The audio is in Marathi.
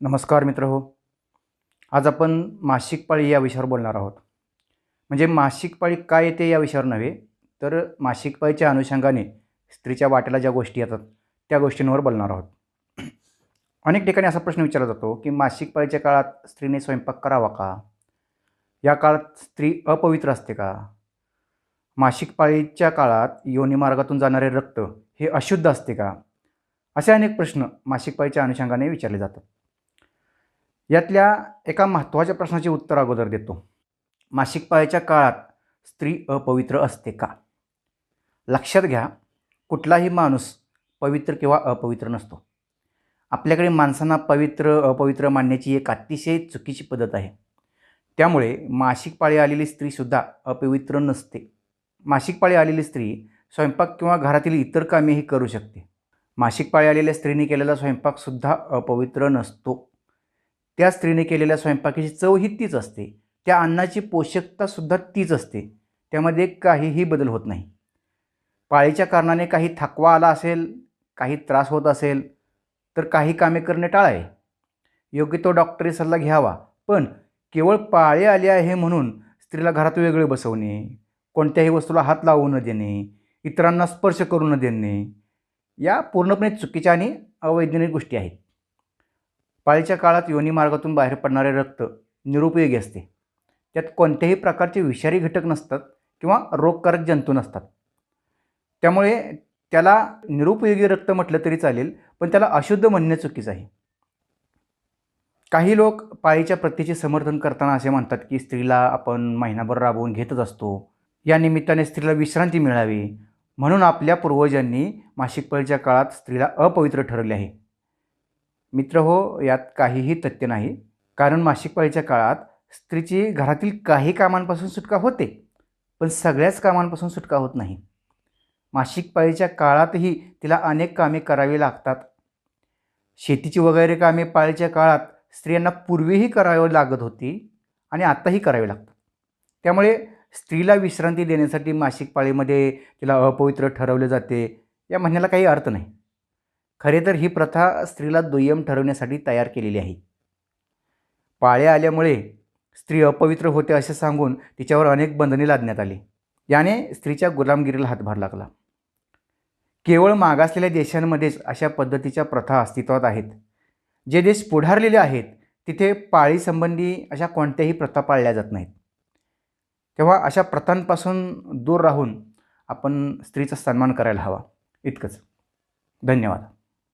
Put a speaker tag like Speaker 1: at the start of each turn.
Speaker 1: नमस्कार मित्र हो. आज आपण मासिक पाळी या विषयावर बोलणार आहोत. म्हणजे मासिक पाळी काय येते या विषयावर नव्हे तर मासिक पाळीच्या अनुषंगाने स्त्रीच्या वाट्याला ज्या गोष्टी येतात त्या गोष्टींवर बोलणार आहोत. अनेक ठिकाणी असा प्रश्न विचारला जातो की मासिक पाळीच्या काळात स्त्रीने स्वयंपाक करावा का? या काळात स्त्री अपवित्र असते का? मासिक पाळीच्या काळात योनी मार्गातून जाणारे रक्त हे अशुद्ध असते का? असे अनेक प्रश्न मासिक पाळीच्या अनुषंगाने विचारले जातात. यातल्या एका महत्त्वाच्या प्रश्नाचे उत्तर अगोदर देतो. मासिक पाळीच्या काळात स्त्री अपवित्र असते का? लक्षात घ्या कुठलाही माणूस पवित्र किंवा अपवित्र नसतो. आपल्याकडे माणसांना पवित्र अपवित्र मानण्याची एक अतिशय चुकीची पद्धत आहे. त्यामुळे मासिक पाळी आलेली स्त्रीसुद्धा अपवित्र नसते. मासिक पाळी आलेली स्त्री स्वयंपाक किंवा घरातील इतर कामेही करू शकते. मासिक पाळी आलेल्या स्त्रीने केलेला स्वयंपाकसुद्धा अपवित्र नसतो. त्या स्त्रीने केलेल्या स्वयंपाकाची चव ही तीच असते. त्या अन्नाची पोषकतासुद्धा तीच असते. त्यामध्ये काहीही बदल होत नाही. पाळीच्या कारणाने काही थकवा आला असेल काही त्रास होत असेल तर काही कामे करणे टाळावे. योग्य तो डॉक्टरी सल्ला घ्यावा. पण केवळ पाळी आली आहे म्हणून स्त्रीला घरात वेगळे बसवणे कोणत्याही वस्तूला हात लावू न देणे इतरांना स्पर्श करू न देणे या पूर्णपणे चुकीच्या आणि अवैज्ञानिक गोष्टी आहेत. पाळीच्या काळात योनी मार्गातून बाहेर पडणारे रक्त निरुपयोगी असते. त्यात कोणत्याही प्रकारचे विषारी घटक नसतात किंवा रोगकारक जंतू नसतात. त्यामुळे त्याला निरुपयोगी रक्त म्हटलं तरी चालेल पण त्याला अशुद्ध म्हणणे चुकीचं आहे. काही लोक पाळीच्या प्रथेचे समर्थन करताना असे म्हणतात की स्त्रीला आपण महिनाभर राबवून घेतच असतो. या निमित्ताने स्त्रीला विश्रांती मिळावी. म्हणून आपल्या पूर्वजांनी मासिक पाळीच्या काळात स्त्रीला अपवित्र ठरवले आहे. मित्र हो यात काहीही तथ्य नाही. कारण मासिक पाळीच्या काळात स्त्रीची घरातील काही कामांपासून सुटका होते पण सगळ्याच कामांपासून सुटका होत नाही. मासिक पाळीच्या काळातही तिला अनेक कामे करावी लागतात. शेतीची वगैरे कामे पाळीच्या काळात स्त्रियांना पूर्वीही करावी लागत होती आणि आत्ताही करावी लागतात. त्यामुळे स्त्रीला विश्रांती देण्यासाठी मासिक पाळीमध्ये तिला अपवित्र ठरवले जाते या म्हणण्याला काही अर्थ नाही. खरे तर ही प्रथा स्त्रीला दुय्यम ठरवण्यासाठी तयार केलेली आहे. पाळ्या आल्यामुळे स्त्री अपवित्र होते असे सांगून तिच्यावर अनेक बंधने लादण्यात आली. याने स्त्रीच्या गुलामगिरीला हातभार लागला. केवळ मागासलेल्या देशांमध्येच अशा पद्धतीच्या प्रथा अस्तित्वात आहेत. जे देश पुढारलेले आहेत तिथे पाळीसंबंधी अशा कोणत्याही प्रथा पाळल्या जात नाहीत. तेव्हा अशा प्रथांपासून दूर राहून आपण स्त्रीचा सन्मान करायला हवा. इतकंच. धन्यवाद.